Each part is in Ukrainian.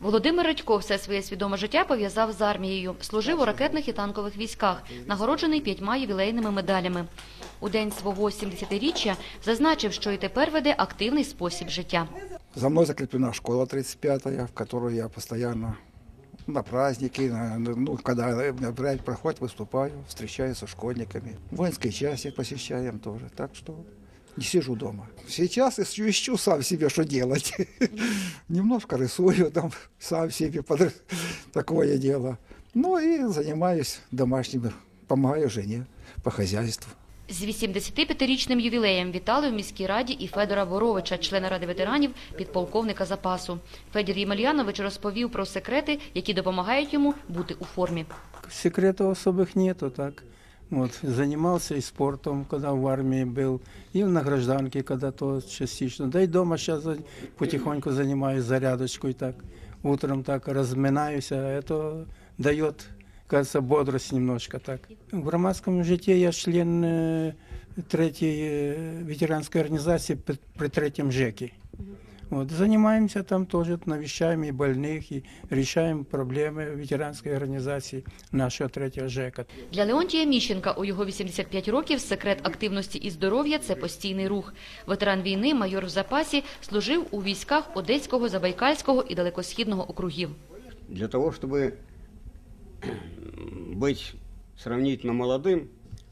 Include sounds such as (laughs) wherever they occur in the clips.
Володимир Радько все своє свідоме життя пов'язав з армією. Служив у ракетних і танкових військах, нагороджений п'ятьма ювілейними медалями. У день свого 70-річчя зазначив, що і тепер веде активний спосіб життя. За мной закреплена школа 35-я, в которую я постоянно на праздники, на- ну, когда мероприятие проходит, выступаю, встречаюсь со школьниками. Воинские части посещаем тоже, так что не сижу дома. Сейчас ищу, ищу сам себе, что делать. (laughs) Немножко рисую там, сам себе под такое дело. Ну и занимаюсь домашним, помогаю жене по хозяйству. З 85-річним ювілеєм вітали в міській раді і Федора Боровича, члена ради ветеранів, підполковника запасу. Федір Ємельянович розповів про секрети, які допомагають йому бути у формі. Секретов особых нету, так. Вот, занимался и спортом, когда в армии был, и на гражданке, когда то частично. Да и дома сейчас потихоньку занимаюсь зарядочкой так. Утром так разминаюсь, а это дает, кажется, бодрость немножко так. В громадском житті я член э, третьей э, ветеранской организации при, при третьем ЖЕКе. Вот, занимаемся там тоже, навещаем и больных, и решаем проблемы ветеранской организации нашего третьего ЖЕКа. Для Леонтія Міщенка у його 85 років секрет активності і здоров'я це постійний рух. Ветеран війни, майор в запасі, служив у військах Одеського, Забайкальського і Далекосхідного округів. Для того, чтобы быть сравнительно молодым,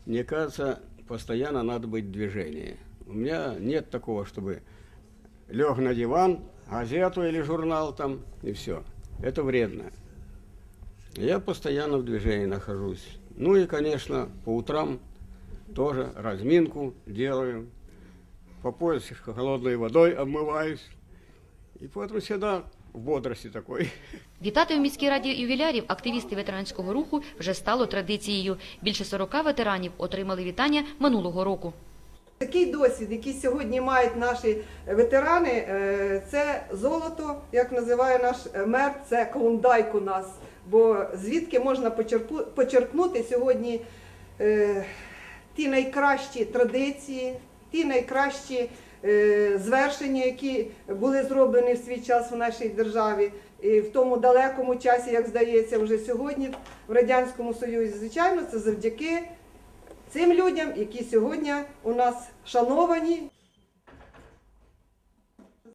мне кажется, постоянно надо быть в движении. У меня нет такого, чтобы лег на диван, газету или журнал там, и все. Это вредно. Я постоянно в движении нахожусь. Ну и, конечно, по утрам тоже разминку делаю. По пояс холодной водой обмываюсь. И поэтому всегда в бодрости такой. Вітати у міській раді ювілярів активісти ветеранського руху вже стало традицією. Більше 40 ветеранів отримали вітання минулого року. Такий досвід, який сьогодні мають наші ветерани, е, це золото, як називає наш мер, це клондайк у нас. Бо звідки можна почерпнути сьогодні е, ті найкращі традиції, ті найкращі е, звершення, які були зроблені в свій час в нашій державі, і в тому далекому часі, як здається, вже сьогодні в Радянському Союзі. Звичайно, це завдяки цим людям, які сьогодні у нас шановані